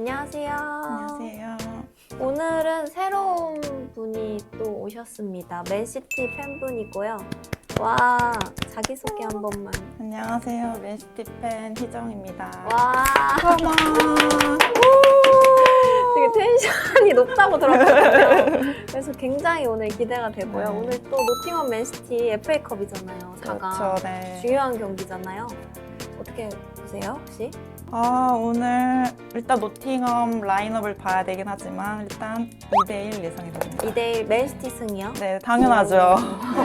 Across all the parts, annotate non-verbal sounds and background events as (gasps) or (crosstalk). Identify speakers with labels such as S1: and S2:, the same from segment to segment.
S1: 안녕하세요.
S2: 안녕하세요.
S1: 오늘은 새로운 분이 또 오셨습니다. 맨시티 팬분이고요. 와, 자기소개 한 번만.
S2: 안녕하세요. 맨시티 팬 희정입니다.
S1: 와,
S2: 컴온.
S1: 되게 텐션이 높다고 들었거든요. 그래서 굉장히 오늘 기대가 되고요.
S2: 네.
S1: 오늘 또 노팅엄 맨시티 FA컵이잖아요. 4강.
S2: 그렇죠, 네.
S1: 중요한 경기잖아요. 어떻게 보세요, 혹시?
S2: 아, 오늘 일단 노팅엄 라인업을 봐야 되긴 하지만 일단 2대1 예상해봅니다.
S1: 2대1 맨시티 승이요?
S2: 네, 당연하죠.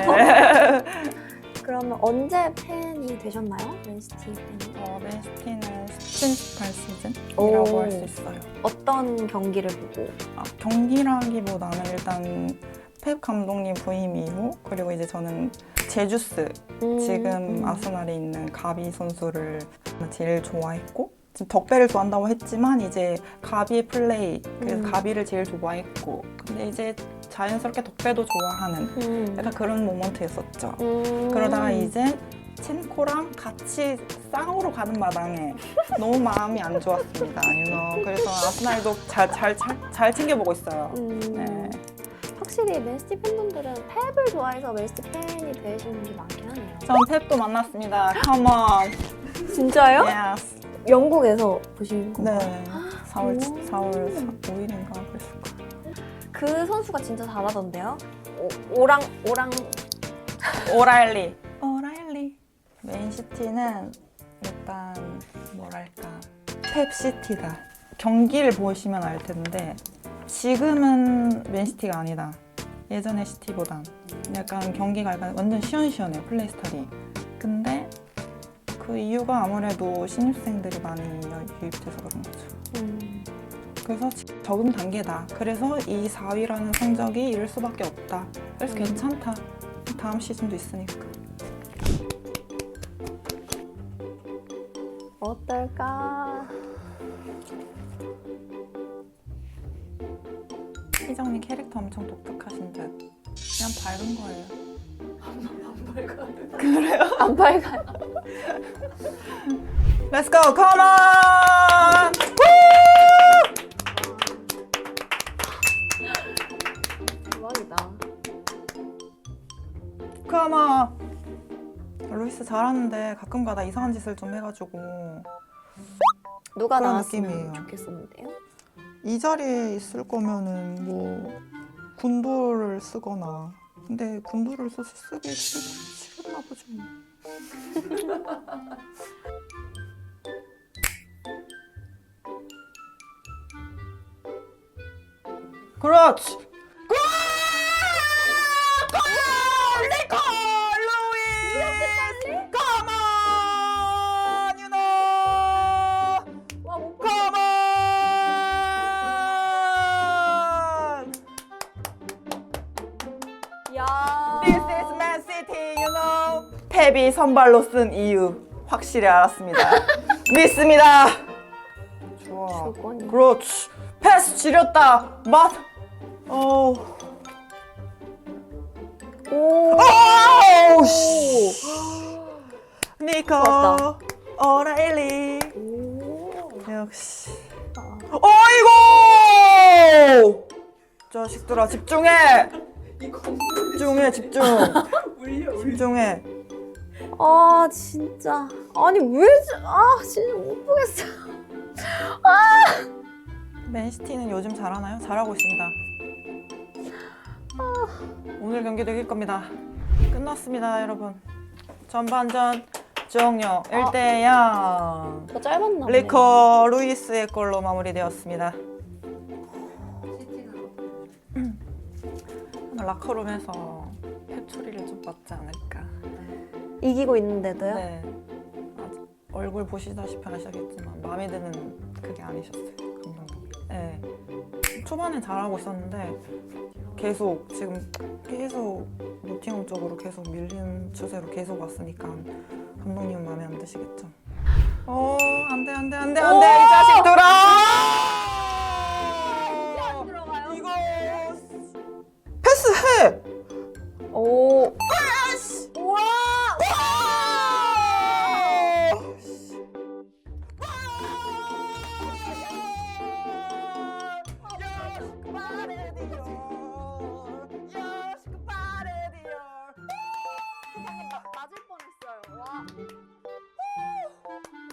S2: 네. (laughs)
S1: 그러면 언제 팬이 되셨나요? 맨시티 팬이?
S2: 어, 맨시티는 17, 18시즌이라고
S1: 오.
S2: 할수 있어요.
S1: 어떤 경기를 보고?
S2: 아, 경기라기보다는 일단 펩 감독님 부임 이후 그리고 이제 저는 제주스
S1: 음,
S2: 지금
S1: 음.
S2: 아스날에 있는 가비 선수를 제일 좋아했고 지금 덕배를 좋아한다고 했지만 이제 가비의 플레이 그래서
S1: 음.
S2: 가비를 제일 좋아했고 근데 이제 자연스럽게 덕배도 좋아하는
S1: 음.
S2: 약간 그런 모먼트였었죠.
S1: 음.
S2: 그러다가 이제 첸코랑 같이 쌍으로 가는 마당에 (laughs) 너무 마음이 안 좋았습니다. you know. 그래서 아스날도 잘, 잘, 잘, 잘 챙겨보고 있어요.
S1: 음.
S2: 네.
S1: 확실히 맨시티 팬분들은 펩을 좋아해서 맨시티 팬이 되시는 분들이 많긴 하네요.
S2: 전 펩도 만났습니다. Come on.
S1: 진짜요?
S2: Yes.
S1: 영국에서 보신
S2: 네.
S1: 건가요?
S2: 4월,
S1: 오.
S2: 4월 5일인가 그랬을 거예요.
S1: 그 선수가 진짜 잘하던데요? 오, 오랑 오랑
S2: 오라일리. (laughs) 오라일리. 맨시티는 일단 뭐랄까 펩시티다. 경기를 보시면 알 텐데 지금은 맨시티가 아니다. 예전의 시티보단 약간 경기가 약간 완전 시원시원해요 플레이 스타일이. 근데 그 이유가 아무래도 신입생들이 많이 유입돼서 그런 거죠.
S1: 음.
S2: 그래서 적응 단계다. 그래서 이 4위라는 성적이 이럴 수밖에 없다. 그래서
S1: 음.
S2: 괜찮다. 다음 시즌도 있으니까.
S1: 어떨까?
S2: 희정님 캐릭터 엄청 독특하신 듯. 그냥 밝은 거예요. (laughs)
S1: 안 밝아요.
S2: Let's go, come on!
S1: 대박이다.
S2: Come on! 루이스 잘하는데 가끔가다 이상한 짓을 좀 해가지고
S1: 누가
S2: 그런
S1: 나왔으면
S2: 느낌이에요.
S1: 좋겠었는데요?
S2: 이 자리에 있을 거면은 뭐 군도를 쓰거나 근데 군도를 써 쓰기 싫, 싫나 보죠 뭐. 그렇지 탭이 선발로 쓴 이유 확실히 알았습니다. (laughs) 믿습니다. 좋아. 그렇지. 패스 지렸다. 맛. 어.
S1: 오.
S2: 오. 씨. (gasps) 니코.
S1: 좋았다.
S2: 오라일리.
S1: 오.
S2: 역시.
S1: 아.
S2: 어이구! 자식들아 집중해. (laughs) 집중해 집중. (laughs) 집중해.
S1: 아 진짜 아니 왜아 진짜 못 보겠어
S2: 맨시티는 요즘 잘하나요? 잘하고 있습니다. 오늘 경기도 이길 겁니다. 끝났습니다, 여러분. 전반전 종료 1대 0.
S1: 더 짧았나 보네.
S2: 루이스의 골로 마무리되었습니다. (clears throat) 음. 라커룸에서 펩 소리를 좀 받지 않을까.
S1: 이기고 있는데도요?
S2: 네. 아직 얼굴 보시다시피 아시겠지만 마음에 드는 그게 아니셨어요. 감독님. 네. 초반에 잘하고 있었는데 계속 지금 계속 노팅엄 쪽으로 계속 밀리는 추세로 계속 왔으니까 감독님 마음에 안 드시겠죠. 어, 안돼 안돼 안돼 안돼 이 자식 들아!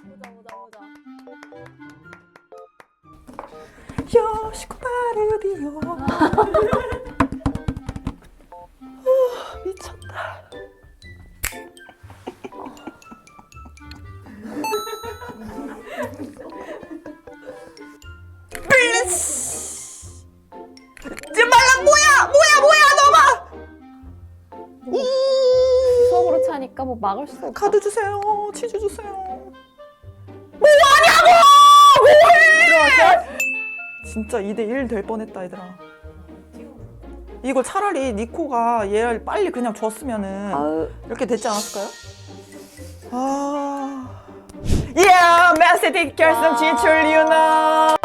S1: 보자
S2: 보자
S1: 보자.
S2: 요시코바르디오 (laughs)
S1: 차니까 뭐 막을 수 없어.
S2: 카드 주세요 치즈 주세요 뭐 하냐고 뭐해 진짜 2대1 될 뻔했다 얘들아 이거 차라리 니코가 얘를 빨리 그냥 줬으면은
S1: 아우,
S2: 이렇게 됐지 않았을까요? 아... 예! 맨시티 결승
S1: 와.
S2: 진출 유나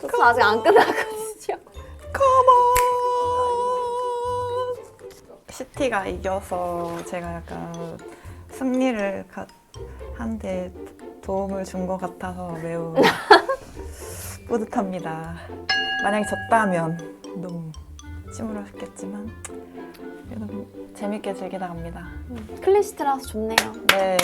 S1: 저 아직 안 끝났거든요.
S2: 컴온 시티가 이겨서 제가 약간 승리를 한데 도움을 준 것 같아서 매우 (laughs) 뿌듯합니다. 만약에 졌다면 너무 찜울었겠지만 그래도 재밌게 즐기다 갑니다.
S1: 클리시트라서 좋네요.
S2: 네,